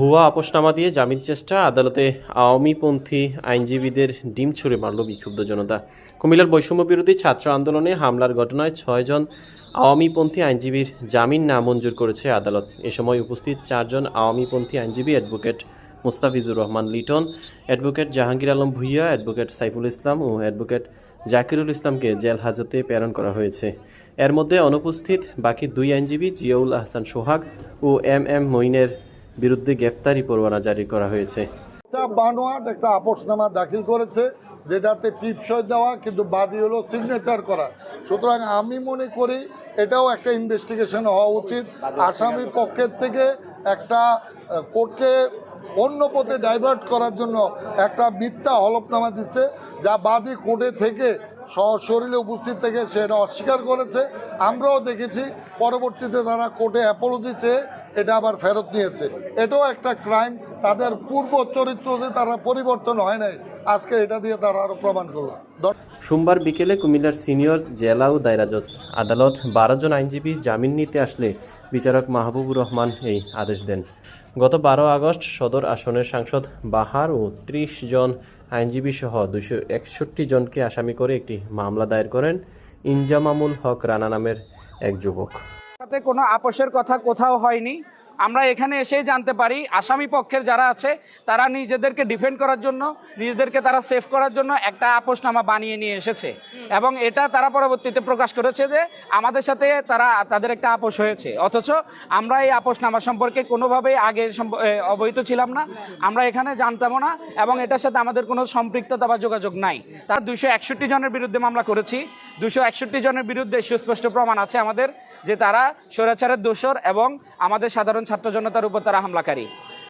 ভুয়া আপোষনামা দিয়ে জামিন চেষ্টা। আদালতে আওয়ামীপন্থী আইনজীবীদের ডিম ছুঁড়ে মারল বিক্ষুব্ধ জনতা। কুমিল্লার বৈষম্য বিরোধী ছাত্র আন্দোলনে হামলার ঘটনায় ছয়জন আওয়ামীপন্থী আইনজীবীর জামিন নামঞ্জুর করেছে আদালত। এ সময় উপস্থিত চারজন আওয়ামীপন্থী আইনজীবী advocate Mustafizur Rahman Liton, advocate Jahangir Alam Bhuiyan, advocate Saiful Islam ও অ্যাডভোকেট জাকিরুল ইসলামকে জেল হাজতে প্রেরণ করা হয়েছে। এর মধ্যে অনুপস্থিত বাকি দুই আইনজীবী জিয়াউল আহসান সোহাগ ও এম এম মঈনের বিরুদ্ধে গ্রেফতারি পরোয়ানা জারি করা হয়েছে। একটা বানোয়াট, একটা আপোষনামা দাখিল করেছে, যেটাতে টিপসই দেওয়া, কিন্তু বাদী হলো সিগনেচার করা। সুতরাং আমি মনে করি এটাও একটা ইনভেস্টিগেশন হওয়া উচিত। আসামির পক্ষের থেকে একটা কোর্টকে অন্য পথে ডাইভার্ট করার জন্য একটা মিথ্যা হলফনামা দিচ্ছে, যা বাদী কোর্টে থেকে সশরীরে উপস্থিত থেকে সেটা অস্বীকার করেছে। আমরাও দেখেছি, পরবর্তীতে তারা কোর্টে অ্যাপোলজি চেয়ে এটা আবার ফেরত নিয়েছে। এটাও একটা ক্রাইম তাদের পূর্ব চরিত্র যে তারা পরিবর্তন হয় নাই, আজকে এটা দিয়ে তারা আরও প্রমাণ করল। সোমবার বিকেলে কুমিল্লার সিনিয়র জেলা ও দায়রা জজ আদালত বারো জন আইনজীবী জামিন নিতে আসলে বিচারক মাহবুবুর রহমান এই আদেশ দেন। গত বারো আগস্ট সদর আসনের সাংসদ বাহার ও ত্রিশ জন আইনজীবী সহ দুশো একষট্টি জনকে আসামি করে একটি মামলা দায়ের করেন ইনজামামুল হক রানা নামের এক যুবক। সাথে কোনো আপোষের কথা কোথাও হয়নি। আমরা এখানে এসেই জানতে পারি, আসামি পক্ষের যারা আছে, তারা নিজেদেরকে ডিফেন্ড করার জন্য, নিজেদেরকে তারা সেভ করার জন্য একটা আপোষনামা বানিয়ে নিয়ে এসেছে। এবং এটা তারা পরবর্তীতে প্রকাশ করেছে যে, আমাদের সাথে তারা, তাদের একটা আপোষ হয়েছে। অথচ আমরা এই আপোষনামা সম্পর্কে কোনোভাবেই আগে অবহিত ছিলাম না। আমরা এখানে জানতামও না, এবং এটার সাথে আমাদের কোনো সম্পৃক্ততা বা যোগাযোগ নাই। তার দুশো জনের বিরুদ্ধে মামলা করেছি। দুশো জনের বিরুদ্ধে সুস্পষ্ট প্রমাণ আছে আমাদের। যে তারা স্বৈরাচারের দোষর এবং আমাদের সাধারণ ছাত্র জনতার উপর তারা হামলাকারী।